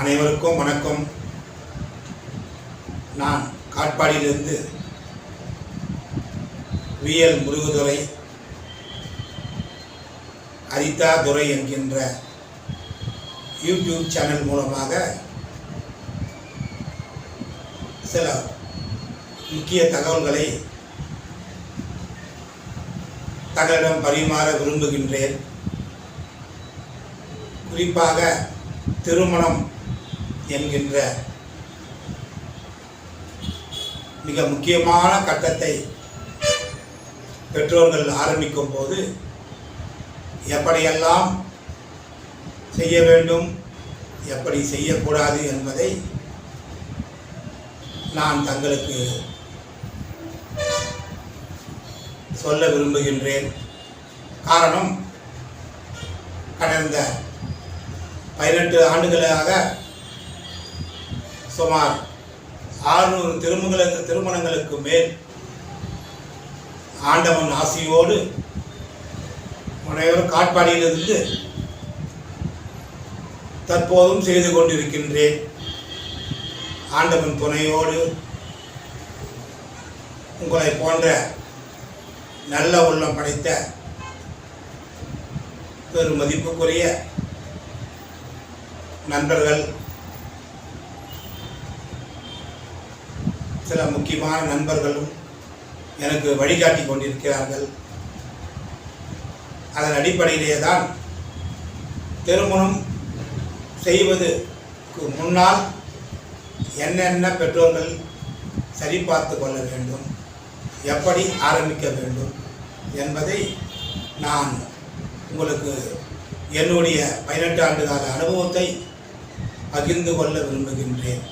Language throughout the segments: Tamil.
அனைவருக்கும் வணக்கம். நான் காட்பாடியிலிருந்து விஎல் முருகுதுரை அரிதா துரை என்கின்ற யூடியூப் சேனல் மூலமாக சில முக்கிய தகவல்களை தங்களிடம் பரிமாற விரும்புகின்றேன். குறிப்பாக திருமணம் என்கின்ற மிக முக்கியமான கட்டத்தை பெற்றோர்கள் ஆரம்பிக்கும் போது எப்படியெல்லாம் செய்ய வேண்டும் எப்படி செய்யக்கூடாது என்பதை நான் தங்களுக்கு சொல்ல விரும்புகின்றேன். காரணம் கடந்த பதினெட்டு ஆண்டுகளாக சுமார் ஆறுநூறு திருமணங்களுக்கு திருமணங்களுக்கு மேல் ஆண்டவன் ஆசியோடு அனைவரும் காட்பாடியிலிருந்து தற்போதும் செய்து கொண்டிருக்கின்றேன். ஆண்டவன் துணையோடு உங்களை போன்ற நல்ல உள்ளம் படைத்த பெரும் மதிப்புக்குரிய நண்பர்கள் சில முக்கியமான நண்பர்களும் எனக்கு வழிகாட்டி கொண்டிருக்கிறார்கள். அதன் அடிப்படையிலே தான் திருமணம் செய்வதற்கு முன்னால் என்னென்ன பெற்றோர்கள் சரிபார்த்து கொள்ள வேண்டும் எப்படி ஆரம்பிக்க வேண்டும் என்பதை நான் உங்களுக்கு என்னுடைய பதினெட்டு ஆண்டு கால அனுபவத்தை பகிர்ந்து கொள்ள விரும்புகின்றேன்.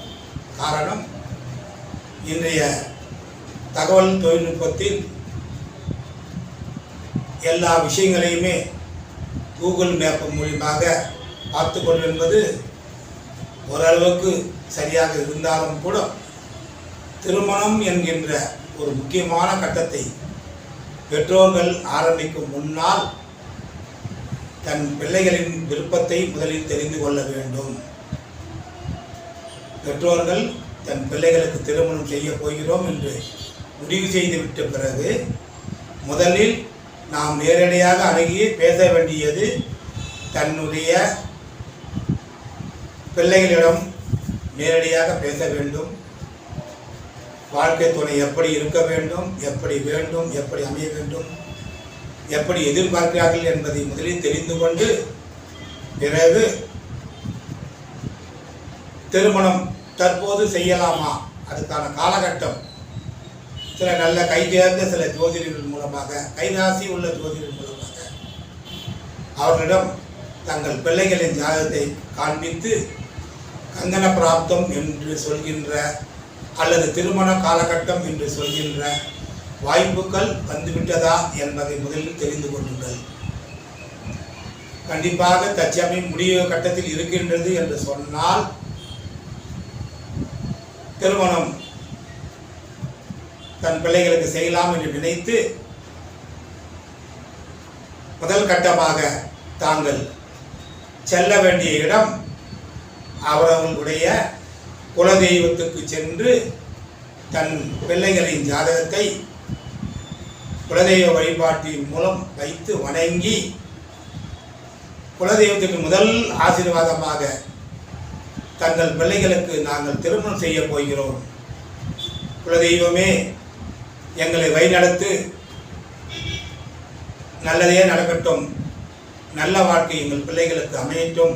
காரணம் இன்றைய தகவல் தொழில்நுட்பத்தில் எல்லா விஷயங்களையுமே கூகுள் மேப் மூலியமாக பார்த்து கொள்வென்பது என்பது ஓரளவுக்கு சரியாக இருந்தாலும் கூட திருமணம் என்கின்ற ஒரு முக்கியமான கட்டத்தை பெற்றோர்கள் ஆரம்பிக்கும் முன்னால் தன் பிள்ளைகளின் விருப்பத்தை முதலில் தெரிந்து கொள்ள வேண்டும். பெற்றோர்கள் தன் பிள்ளைகளுக்கு திருமணம் செய்ய போகிறோம் என்று முடிவு செய்துவிட்ட பிறகு முதலில் நாம் நேரடியாக அணுகி பேச வேண்டியது தன்னுடைய பிள்ளைகளிடம் நேரடியாக பேச வேண்டும். வாழ்க்கை துணை எப்படி இருக்க வேண்டும் எப்படி வேண்டும் எப்படி அமைய வேண்டும் எப்படி எதிர்பார்க்கிறார்கள் என்பதை முதலில் தெரிந்து கொண்டு பிறகு திருமணம் தற்போது செய்யலாமா? அதுக்கான காலகட்டம். சில நல்ல கைதேர்ந்த சில ஜோதிடர்கள் மூலமாக கைராசி உள்ள ஜோதிடர்கள் மூலமாக அவர்களிடம் தங்கள் பிள்ளைகளின் ஜாதகத்தை காண்பித்து கங்கன பிராப்தம் என்று சொல்கின்ற அல்லது திருமண காலகட்டம் என்று சொல்கின்ற வாய்ப்புகள் வந்துவிட்டதா என்பதை முதலில் தெரிந்து கொள்ளுங்கள். கண்டிப்பாக தற்சமயம் முடிவு கட்டத்தில் இருக்கின்றது என்று சொன்னால் திருமணம் தன் பிள்ளைகளுக்கு செய்யலாம் என்று நினைத்து முதல் கட்டமாக தாங்கள் செல்ல வேண்டிய இடம் அவரவர்களுடைய குலதெய்வத்துக்கு சென்று தன் பிள்ளைகளின் ஜாதகத்தை குலதெய்வ வழிபாட்டின் மூலம் வைத்து வணங்கி குலதெய்வத்துக்கு முதல் ஆசீர்வாதமாக தங்கள் பிள்ளைகளுக்கு நாங்கள் திருமணம் செய்ய போகிறோம். குலதெய்வமே எங்களை வழிநடத்து. நல்லதே நடக்கட்டும். நல்ல வாழ்க்கை எங்கள் பிள்ளைகளுக்கு அமையட்டும்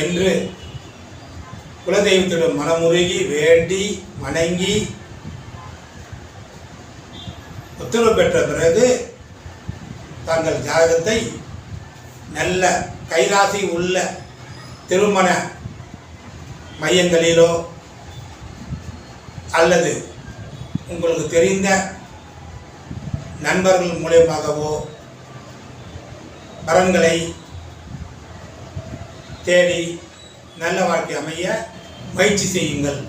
என்று குலதெய்வத்திடம் மனமுருகி வேண்டி வணங்கி உத்தரவு பெற்ற பிறகு தங்கள் ஜாதகத்தை நல்ல கைராசி உள்ள திருமண மையங்களிலோ அல்லது உங்களுக்கு தெரிந்த நண்பர்கள் மூலியமாகவோ வரன்களை தேடி நல்ல வாழ்க்கை அமைய முயற்சி செய்யுங்கள்.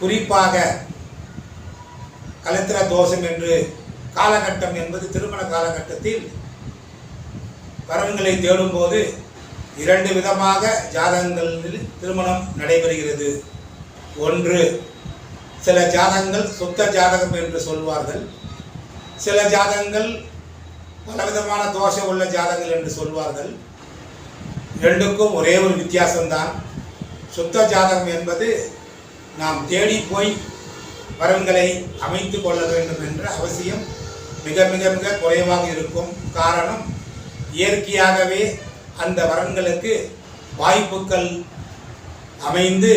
குறிப்பாக கலத்திர தோஷம் என்று காலகட்டம் என்பது திருமண காலகட்டத்தில் வரன்களை தேடும்போது இரண்டு விதமாக ஜாதகங்களில் திருமணம் நடைபெறுகிறது. ஒன்று சில ஜாதகங்கள் சுத்த ஜாதகம் என்று சொல்வார்கள். சில ஜாதகங்கள் பலவிதமான தோஷம் உள்ள ஜாதகங்கள் என்று சொல்வார்கள். இரண்டுக்கும் ஒரே ஒரு வித்தியாசம்தான். சுத்த ஜாதகம் என்பது நாம் தேடி போய் வரன்களை அமைத்து கொள்ள வேண்டும் என்ற அவசியம் மிக மிக மிக குறைவாக இருக்கும். காரணம் இயற்கையாகவே அந்த வரன்களுக்கு வாய்ப்புகள் அமைந்து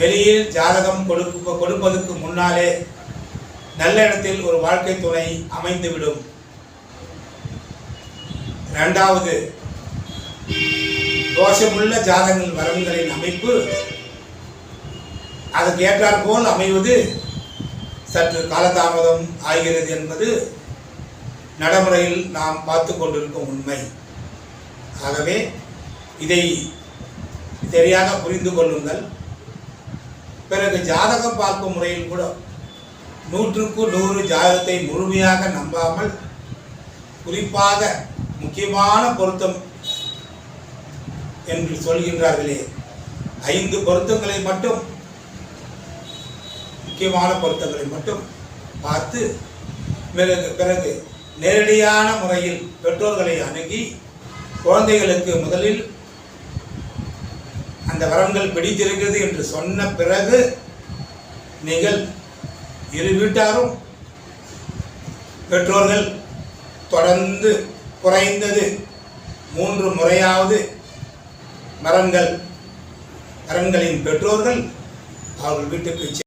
வெளியில் ஜாதகம் கொடுக்க கொடுப்பதற்கு முன்னாலே நல்ல இடத்தில் ஒரு வாழ்க்கை துணை அமைந்துவிடும். இரண்டாவது தோஷமுள்ள ஜாதகங்கள் வரன்களின் அமைப்பு அதற்கு ஏற்றாற் போல் அமைவது சற்று காலதாமதம் ஆகிறது என்பது நடைமுறையில் நாம் பார்த்து கொண்டிருக்கும் உண்மை. ஆகவே இதை சரியாக புரிந்து கொள்ளுங்கள். பிறகு ஜாதகம் பார்க்கும் முறையில் கூட நூற்றுக்கு நூறு ஜாதகத்தை முழுமையாக நம்பாமல் குறிப்பாக முக்கியமான பொருத்தம் என்று சொல்கின்றார்களே. ஐந்து பொருத்தங்களை மட்டும் முக்கியமான பொருத்தங்களை மட்டும் பார்த்து பிறகு பிறகு நேரடியான முறையில் பெற்றோர்களை அணுகி குழந்தைகளுக்கு முதலில் அந்த வரன்கள் பிடித்திருக்கிறது என்று சொன்ன பிறகு நீங்கள் இரு வீட்டாரும் பெற்றோர்கள் தொடர்ந்து குறைந்தது மூன்று முறையாவது மரங்கள் மரங்களின் பெற்றோர்கள் அவர்கள் வீட்டுக்கு